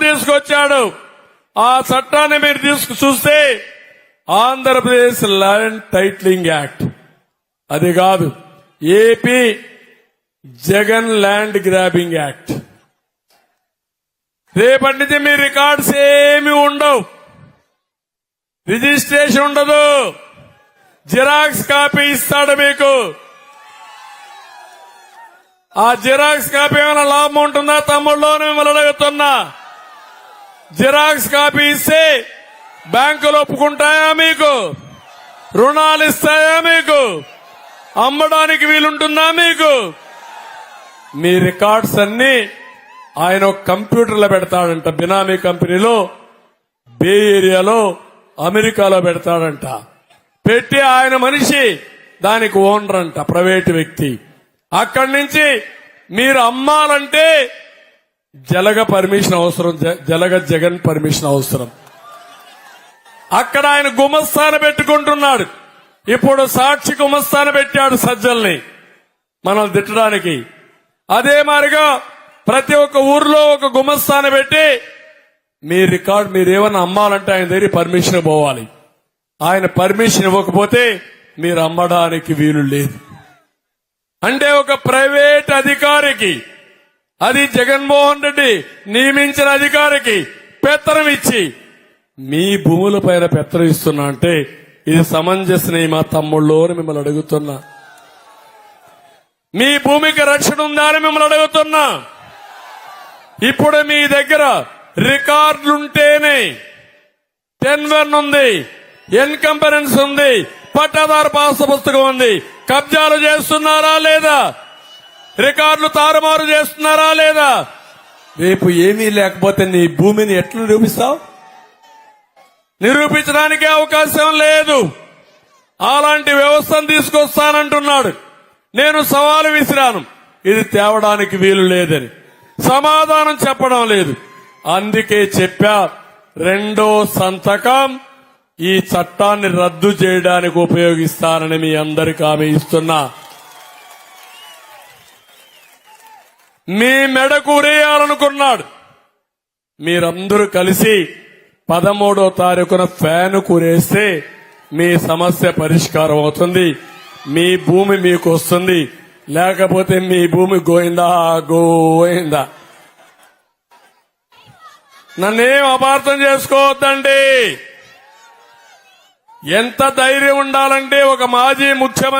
తీసుకొచ్చాడు. ఆ చట్టాన్ని మీరు తీసుకు చూస్తే ఆంధ్రప్రదేశ్ ల్యాండ్ టైట్లింగ్ యాక్ట్. అది కాదు AP Jagan land grabbing act. రేపటి నుంచి మీ రికార్డ్స్ ఏమి ఉండవు. రిజిస్ట్రేషన్ ఉండదు. జిరాక్స్ కాపీ ఇస్తాడు మీకు. ఆ జిరాక్స్ కాపీ ఏమైనా లాభం ఉంటుందా? తమ్ముళ్ళోనే మిమ్మల్ని అడుగుతున్నా జిరాక్స్ కాపీ ఇస్తే బ్యాంకులు ఒప్పుకుంటాయా మీకు? రుణాలు ఇస్తాయా మీకు? అమ్మడానికి వీలుంటుందా మీకు? మీ రికార్డ్స్ అన్ని ఆయన కంప్యూటర్లో పెడతాడంట. బినామీ కంపెనీలో బే ఏరియాలో అమెరికాలో పెడతాడంట. పెట్టి ఆయన మనిషి దానికి ఓనర్ అంట ప్రైవేట్ వ్యక్తి. అక్కడి నుంచి మీరు అమ్మాలంటే జలగ పర్మిషన్ అవసరం జ- జలగ జగన్ పర్మిషన్ అవసరం. అక్కడ ఆయన గుమస్థాన పెట్టుకుంటున్నాడు. ఇప్పుడు సాక్షి గుమస్థాన పెట్టాడు సజ్జల్ని మనం తిట్టడానికి. అదే మారిగా ప్రతి ఒక్క ఊర్లో ఒక గుమస్థాన పెట్టి మీ రికార్డ్ మీరేమన్నా అమ్మాలంటే ఆయన దగ్గర పర్మిషన్ పోవాలి. ఆయన పర్మిషన్ ఇవ్వకపోతే మీరు అమ్మడానికి వీలు లేదు. అంటే ఒక ప్రైవేట్ అధికారికి అది జగన్మోహన్ రెడ్డి నియమించిన అధికారికి పెత్తనం ఇచ్చి మీ భూముల పైన పెత్తనం ఇస్తున్నా అంటే ఇది సమంజసనే మా తమ్ముళ్ళు అని మిమ్మల్ని అడుగుతున్నా. మీ భూమికి రక్షణ ఉందా అని మిమ్మల్ని అడుగుతున్నా. ఇప్పుడు మీ దగ్గర రికార్డులుంటేనే టెన్వెన్ ఉంది ఎన్కంపరెన్స్ ఉంది పట్టాదారు పాస్ పుస్తకం ఉంది. కబ్జాలు చేస్తున్నారా లేదా? రికార్డులు తారుమారు చేస్తున్నారా లేదా? రేపు ఏమీ లేకపోతే నీ భూమిని ఎట్లా నిరూపిస్తావు? నిరూపించడానికి అవకాశం లేదు. అలాంటి వ్యవస్థను తీసుకొస్తానంటున్నాడు. నేను సవాలు విసిరాను. ఇది తేవడానికి వీలు లేదని. సమాధానం చెప్పడం లేదు. అందుకే చెప్పా రెండో సంతకం ఈ చట్టాన్ని రద్దు చేయడానికి ఉపయోగిస్తానని మీ అందరికి ఆమె ఇస్తున్నా. మీ మెడకు ఉరేయాలనుకున్నాడు. మీరందరూ కలిసి పదమూడో తారీఖున ఫ్యాన్ కురేస్తే మీ సమస్య పరిష్కారం అవుతుంది. మీ భూమి మీకు వస్తుంది. లేకపోతే మీ భూమి గోయిందా? గోయిందా? నన్నేం అపార్థం చేసుకోవద్దండి. ఎంత ధైర్యం ఉండాలంటే ఒక మాజీ ముఖ్యమంత్రి